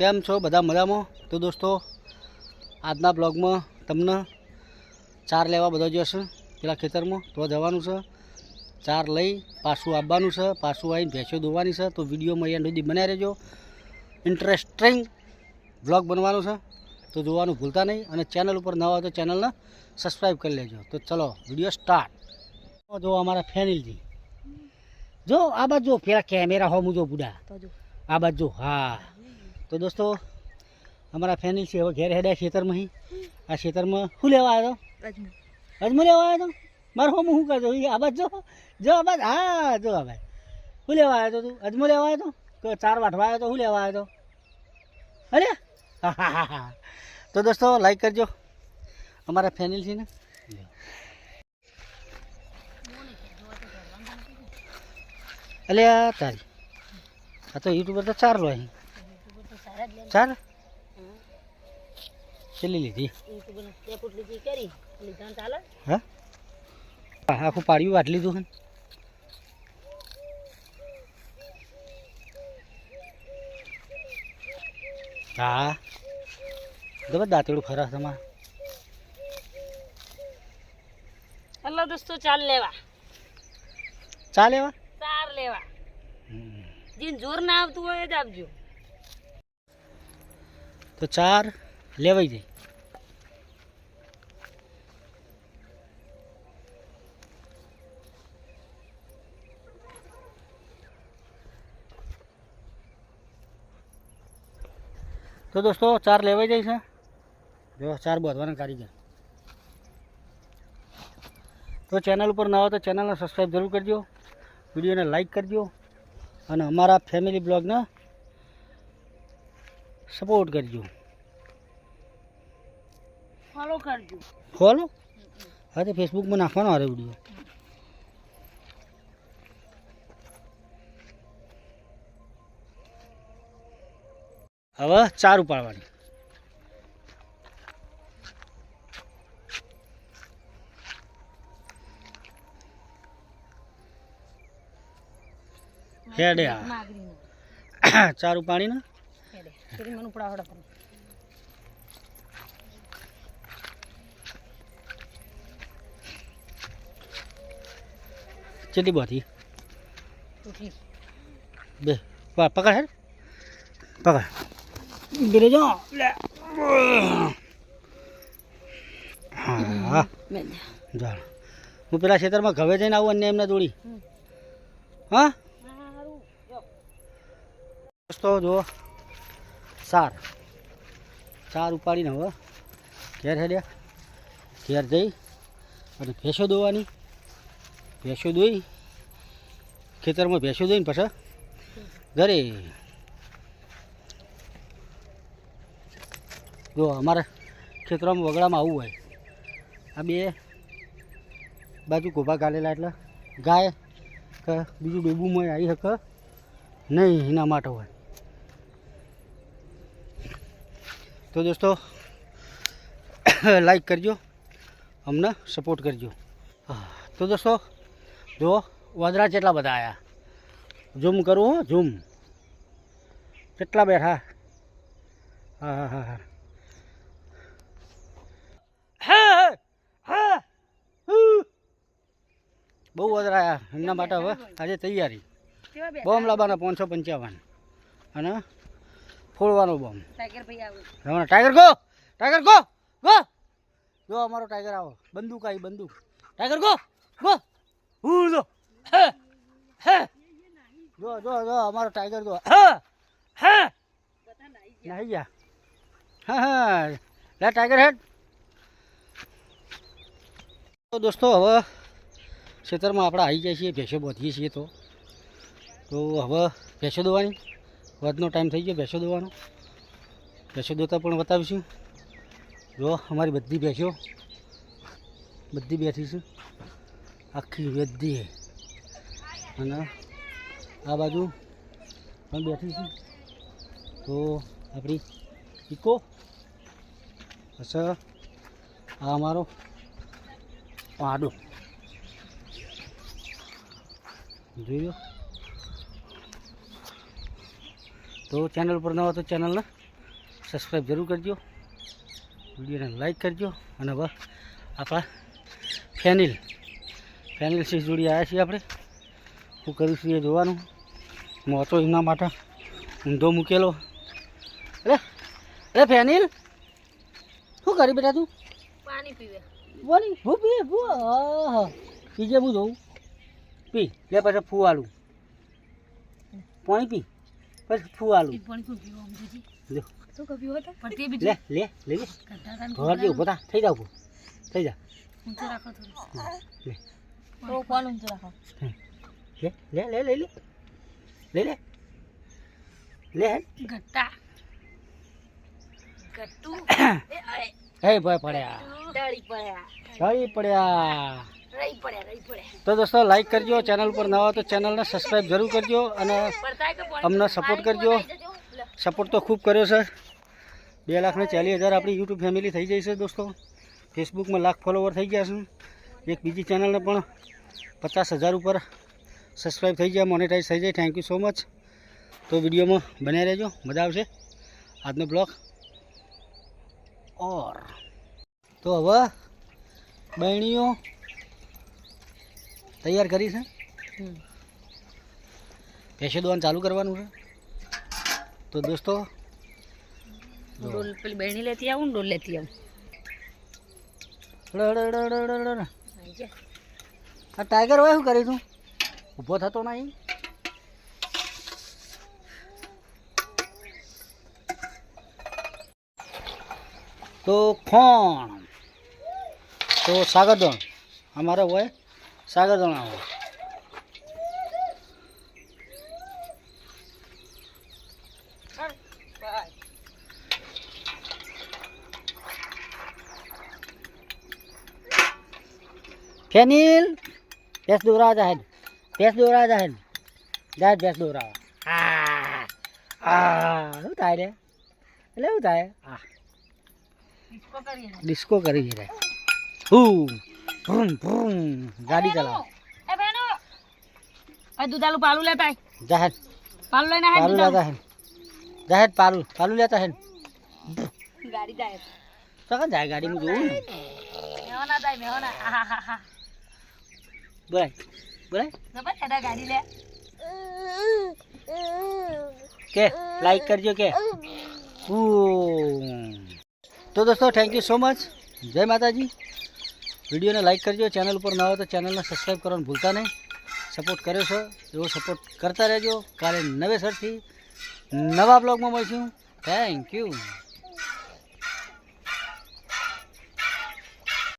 કેમ છો? બધા મજામાં? તો દોસ્તો આજના બ્લોગમાં તમને ચાર લેવા બધા જશે પેલા ખેતરમાં. તો જવાનું છે. ચાર લઈ પાછું આવવાનું છે. પાછું આવીને ભેંસો દોવાની છે. તો વિડીયોમાં એન્ડ સુધી બનાવી રહેજો. ઇન્ટરેસ્ટિંગ બ્લોગ બનવાનું છે. તો જોવાનું ભૂલતા નહીં અને ચેનલ ઉપર નવા હોય તો ચેનલને સબસ્ક્રાઈબ કરી લેજો. તો ચલો વીડિયો સ્ટાર્ટ જો અમારા ફેનિલજી. જો આ બાજુ પેલા કેમેરા હો જો બુડા. આ બાજુ હા. તો દોસ્તો, અમારા ફેનિલ છે, હવે ઘેર હેડ્યા ખેતરમાં આ ખેતરમાં શું લેવા આવ્યો અજમો લેવા આવ્યો તો? મારો હોમ શું કરતો એ આ બાજુ જો જો આ બાજુ હા, જો ભાઈ શું લેવા આવ્યો તો અજમો લેવા આવ્યો તો? ચાર વાટવા આવ્યો તો શું લેવા આવ્યો તો? અરે! હા હા હા હા. તો દોસ્તો લાઈક કરજો. અમારા ફેનિલ છે ને? આ તારી. આ તો યુટ્યુબર તો ચાર લો અહીં. ચાર ચલી લીધી? હા? આખું પાડ્યું વાટ લીધું હે હા. જબર દાંતેડું ખરા તમારે હલો દોસ્તો ચાલ લેવા. ચાલે લેવા ચાર લેવા. જેને જોર ના આવતું હોય એ જ આપજો. તો ચાર લેવાઈ જાય. તો દોસ્તો, ચાર લેવાઈ જાય છે. જો, ચાર બોધવાના કારીગર. તો ચેનલ ઉપર ના હોય તો ચેનલને સબસ્ક્રાઈબ જરૂર કરજો. વિડીયોને લાઇક કરજો. અને અમારા ફેમિલી બ્લોગને સપોર્ટ કરજો. ફોલો કરજો. ફોલો હા તો ફેસબુકમાં નાખવાનો આરે વીડિયો હવે ચાર ઉપાડવાની. હેડે ચાર ઉપાડીને હડા તમે કેટલી બધી તૂટી બે પ- પકડ હેડ પકડ ગીરે જો લે હા મેં હું પેલા ખેતરમાં ઘવે જઈને આવું અને એમને દોડી હા દોસ્તો જો ચાર ચાર ઉપાડીને હવે ઘેર હેડ્યા. ઘેર જઈ અને ભેંસો દોવાની. ભેંસો દોઈ. ખેતરમાં ભેંસો દોઈને પછી ઘરે. જો અમારા ખેતરમાં વગડામાં આવું હોય. આ બે બાજુ ગોભા ગાલેલા એટલે ગાય કે બીજું ડોબું મય આવી શકે નહીં એના માટે હોય. તો દોસ્તો લાઈક કરજો અમને સપોર્ટ કરજો. તો દોસ્તો જો વાંદરા કેટલા બધા આવ્યા ઝૂમ કરું હો ઝૂમ. કેટલા બેઠા? હા હા હા હા. હા હા હા બહુ વધરા આવ્યા એમના માટે હવે આજે તૈયારી. બોમ્બ લાવવાના પાંચસો પંચાવન. અને ફોડવાનો બોમ્બ ટાઈગર ભાઈ આવો. Ramana tiger go tiger go go જો અમારો ટાઈગર આવો. બંદૂક આવી બંદૂક. ટાઈગર ગો ગો હું જો. હે હે. જો જો જો અમારો ટાઈગર જો હે હે. નાહી ગયા. હા હા. લે ટાઈગર હેડ. તો દોસ્તો હવે ખેતરમાં આપણે આવી જાય છીએ ભેંસો બાંધીએ છીએ તો. તો હવે ભેંસો દોવાની. વધનો ટાઈમ થઈ ગયો ભેંસો દોવાનો. ભેંસો દોતા પણ બતાવીશું. જો, અમારી બધી ભેંસો, બધી બેઠી છે આખી બધી અને આ બાજુ પણ બેઠી છે તો આપણી ઇકો અચ્છા આ અમારો પાડો જોઈ લો. તો ચેનલ પર નવા તો ચેનલને સબસ્ક્રાઈબ જરૂર કરજો. વિડીયોને લાઈક કરજો. અને હવે આપણા ફેનિલ ફેનિલ સિક્સ જોડી આવ્યા છીએ આપણે. શું કરીશું એ જોવાનું. મોટો એમના માટે ઊંધો મૂકેલો. અરે અરે ફેનિલ શું કરી બેટા તું? પાણી પીવે. બોલી ભૂ પી ભૂ આહા બીજે હું જોઉં. પી લે પછી ફૂવાલું. પાણી પી. પછી ફૂવાલું. લે પણ તે? બીજું? લે લે લે. ઘર થઈ જાવ થઈ જા. ઊંચો રાખો થોડું. લે. તો કોણ ઊંચો રાખો. લે લે લે લે લે. લે લે. લે ગટ્ટા. ગટ્ટુ. એ અરે. હે ભાઈ પડ્યા. ડાળી પડ્યા. તો દોસ્તો લાઈક કરજો ચેનલ પર નવા તો ચેનલને સબસ્ક્રાઈબ જરૂર કરજો અને અમને સપોર્ટ કરજો. સપોર્ટ તો ખૂબ કર્યો છે. બે લાખને ચાલીસ હજાર આપણી યુટ્યુબ ફેમિલી થઈ જાય છે દોસ્તો. ફેસબુકમાં લાખ ફોલોવર થઈ ગયા છે. એક બીજી ચેનલને પણ પચાસ હજાર ઉપર સબસ્ક્રાઈબ થઈ ગયા મોનેટાઈઝ થઈ જાય. થેન્ક યુ સો મચ તો વિડીયોમાં બન્યા રહેજો. મજા આવશે. આજનો બ્લોગ ઓર. તો હવે બહેણીઓ તૈયાર કરી છે? પેશે દોવાનું ચાલુ કરવાનું છે? તો દોસ્તો ડોલ પેલી બહેણી લેતી આવું ડોલ લેતી આવું. આ ટાઈગર હોય શું કરી તું ઊભો થતો નહીં. તો ખોણ તો સાગરદણ અમારે હોય સાગરદણ આવો ફેનિલ ભેંસ દોરા જાહેર ભેંસ દોરા જાહેર જાહેર ભેંસ આ શું થાય રે? એટલે શું થાય? ડિસ્કો કરી ડિસ્કો કરી રહ્યા હું ભૂમ ભૂમ ગાડી ચલાવ. એ બેનો આ દૂધાલું પાલું લેતા. જાહેર. પાલું લઈને પાલું. લેતા હે. જાહેર પાલું પાલું લેતા હે ગાડી જાય. તો કાં જાય ગાડીમાં જોવું ને. મેહોના જાય મેહોના. બોલાય બોલાય. જબર હેડા ગાડી લે. કે લાઈક કરજો કે. ઓ તો દોસ્તો થેન્ક યુ સો મચ જય માતાજી. વિડીયોને લાઇક કરજો, ચેનલ ઉપર ન હોય તો ચેનલને સબસ્ક્રાઈબ કરવાનું ભૂલતા નહીં. સપોર્ટ કર્યો છો, એવો સપોર્ટ કરતા રહેજો. કાલે નવેસરથી નવા બ્લોગમાં મળીશું. Thank you